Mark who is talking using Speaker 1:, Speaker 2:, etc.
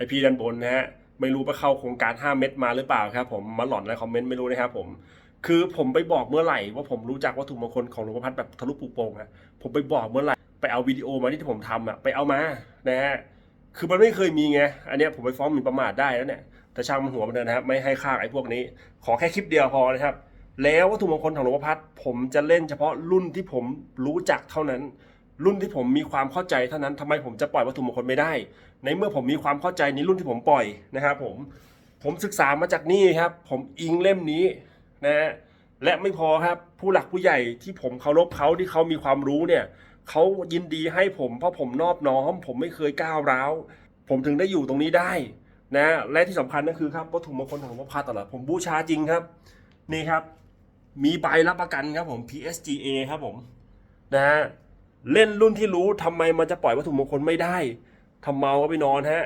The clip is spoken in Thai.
Speaker 1: อพีด้านบนนะฮะไม่รู้ไปเข้าโครงการ 5 เม็ดมาหรือเปล่าครับผมมาหลอนในคอมเมนต์ไม่รู้นะครับผมคือผมไปบอกเมื่อไหร่ว่าผมรู้จักวัตถุมงคลของหลวงพ่อพัดแบบทะลุปูโป่งฮะผมไปบอกเมื่อไหร่ไปเอาวิดีโอมาที่ผมทำอะไปเอามานะฮะคือมันไม่เคยมีไงอันเนี้ยผมไปฟ้องหมิ่นประมาทได้แล้วเนี่ยแต่ช่างมันหัวมันเดินนะครับไม่ให้ค่าไอ้พวกนี้ ขอแค่คลิปเดียวพอนะครับ แล้ววัตถุมงคลของหลวงพ่อพัดผมจะเล่นเฉพาะรุ่นที่ผมรู้จักเท่านั้น รุ่นที่ผมมีความเข้าใจเท่านั้นทำไมผมจะปล่อยวัตถุมงคลไม่ได้ ในเมื่อผมมีความเข้าใจในรุ่นที่ผมปล่อยนะครับผมผมศึกษามาจากนี่ครับ ผมอิงเล่มนี้นะฮะและไม่พอครับผู้หลักผู้ใหญ่ที่ผมเคารพเขาที่เขามีความรู้เนี่ยเขายินดีให้ผมเพราะผมนอบน้อม ผมไม่เคยก้าวร้าว ผมถึงได้อยู่ตรงนี้ได้นะและที่สำคัญก็คือครับวัตถุมงคลของพ่อพัดตลอดผมบูชาจริงครับ นี่ครับ มีใบรับประกันครับผม PSGA ครับผมนะฮะ เล่นรุ่นที่รู้ทำไมมันจะปล่อยวัตถุมงคลไม่ได้ทำเมาก็ไปนอนฮะ